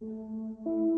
В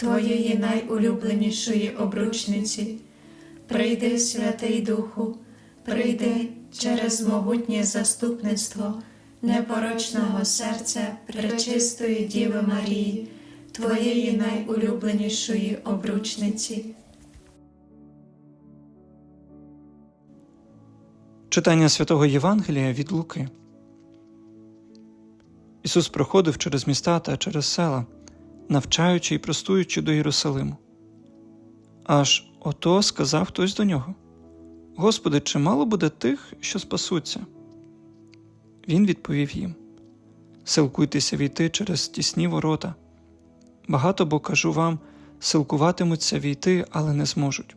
Твоєї найулюбленішої обручниці. Прийди, Святий Духу, прийди через могутнє заступництво непорочного серця Пречистої Діви Марії, Твоєї найулюбленішої обручниці. Читання святого Євангелія від Луки. Ісус проходив через міста та через села, навчаючи і простуючи до Єрусалиму. Аж ото сказав хтось до нього: Господи, чи мало буде тих, що спасуться? Він відповів їм: Силкуйтеся війти через тісні ворота. Багато бо кажу вам, силкуватимуться війти, але не зможуть.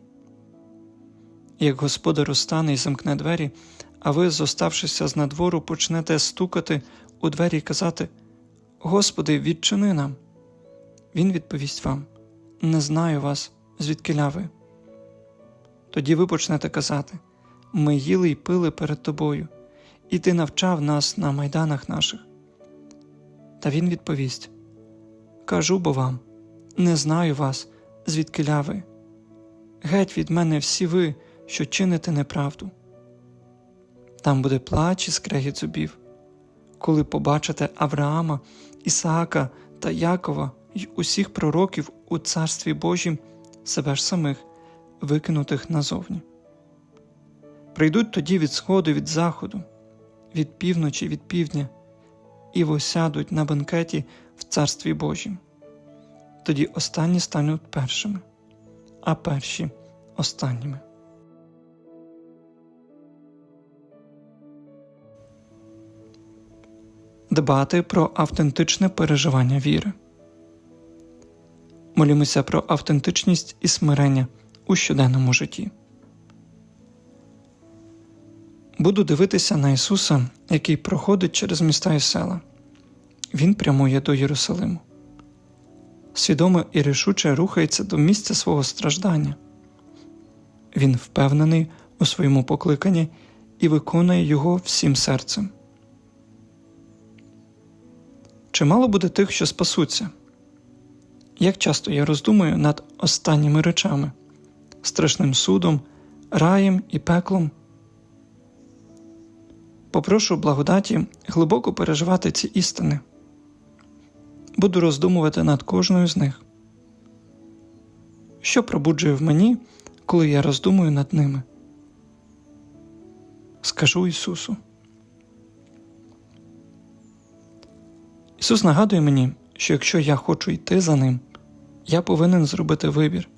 Як господар устане і замкне двері, а ви, зоставшися з надвору, почнете стукати у двері і казати: Господи, відчини нам. Він відповість вам: Не знаю вас, звідкиля ви. Тоді ви почнете казати: Ми їли й пили перед тобою, і ти навчав нас на майданах наших. Та він відповість: Кажу бо вам, не знаю вас, звідкиля ви. Геть від мене всі ви, що чините неправду. Там буде плач і скрегіт зубів, коли побачите Авраама, Ісаака та Якова й усіх пророків у Царстві Божім себе ж самих, викинутих назовні. Прийдуть тоді від сходу, від заходу, від півночі, від півдня, і восядуть на бенкеті в Царстві Божім. Тоді останні стануть першими, а перші останніми. Дбати про автентичне переживання віри. Молімося про автентичність і смирення у щоденному житті. Буду дивитися на Ісуса, який проходить через міста і села. Він прямує до Єрусалиму. Свідомо і рішуче рухається до місця свого страждання. Він впевнений у своєму покликанні і виконує його всім серцем. Чимало буде тих, що спасуться. Як часто я роздумую над останніми речами, страшним судом, раєм і пеклом. Попрошу благодаті глибоко переживати ці істини. Буду роздумувати над кожною з них. Що пробуджує в мені, коли я роздумую над ними? Скажу Ісусу. Ісус нагадує мені, що якщо я хочу йти за Ним, я повинен зробити вибір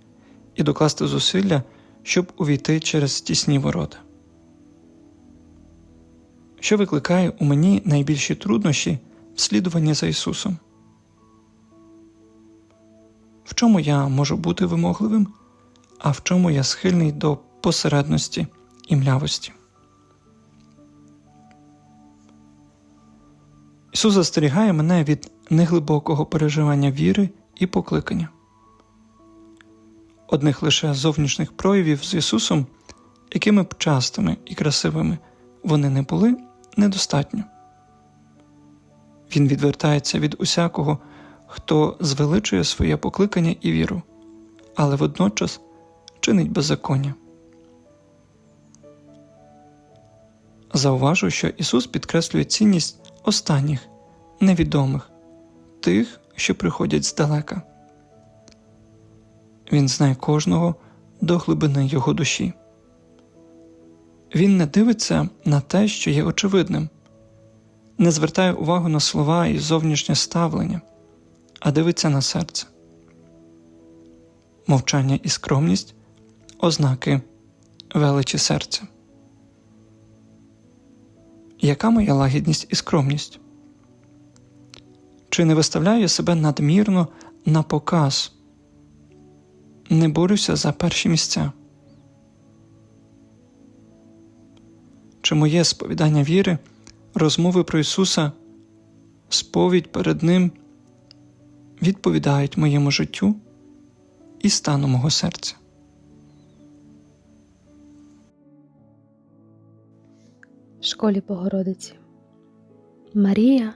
і докласти зусилля, щоб увійти через тісні ворота. Що викликає у мені найбільші труднощі в слідуванні за Ісусом? В чому я можу бути вимогливим, а в чому я схильний до посередності і млявості? Ісус застерігає мене від неглибокого переживання віри і покликання. Одних лише зовнішніх проявів з Ісусом, якими б частими і красивими вони не були, недостатньо. Він відвертається від усякого, хто звеличує своє покликання і віру, але водночас чинить беззаконня. Зауважу, що Ісус підкреслює цінність останніх, невідомих, тих, що приходять здалека. Він знає кожного до глибини його душі. Він не дивиться на те, що є очевидним, не звертає увагу на слова і зовнішнє ставлення, а дивиться на серце. Мовчання і скромність ознаки величі серця. Яка моя лагідність і скромність? Чи не виставляю себе надмірно на показ? Не борюся за перші місця? Чи моє сповідання віри, розмови про Ісуса, сповідь перед Ним відповідають моєму життю і стану мого серця? школі Богородиці. Марія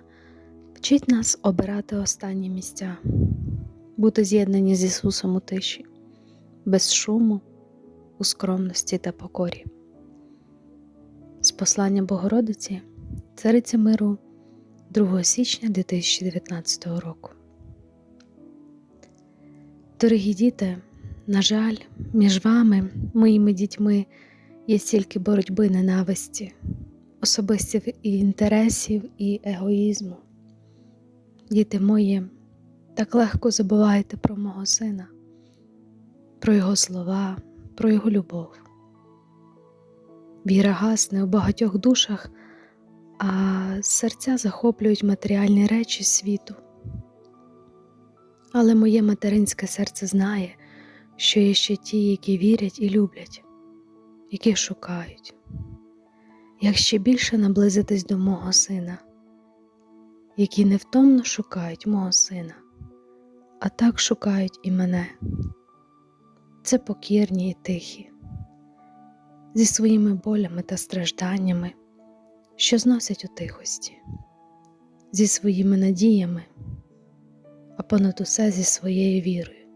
вчить нас обирати останні місця, бути з'єднані з Ісусом у тиші, без шуму, у скромності та покорі. З послання Богородиці Цариці миру 2 січня 2019 року. Дорогі діти, на жаль, між вами, моїми дітьми, є стільки боротьби ненависті, особистих інтересів і егоїзму. Діти мої, так легко забуваєте про мого сина, про його слова, про його любов. Віра гасне у багатьох душах, а серця захоплюють матеріальні речі світу. Але моє материнське серце знає, що є ще ті, які вірять і люблять, які шукають як ще більше наблизитись до мого сина, які невтомно шукають мого сина, а так шукають і мене. Це покірні і тихі, зі своїми болями та стражданнями, що зносять у тихості, зі своїми надіями, а понад усе зі своєю вірою.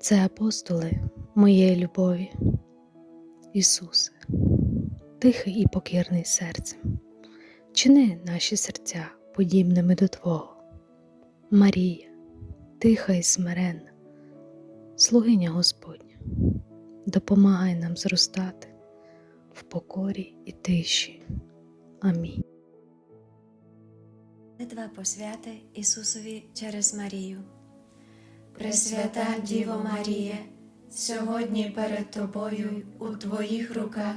Це апостоли моєї любові, Ісусе тихий і покірний серцем. Чини наші серця подібними до Твого. Марія, тиха і смиренна, слугиня Господня, допомагай нам зростати в покорі і тиші. Амінь. Молитва посвяти Ісусові через Марію. Пресвята Діво Марія, сьогодні перед Тобою у Твоїх руках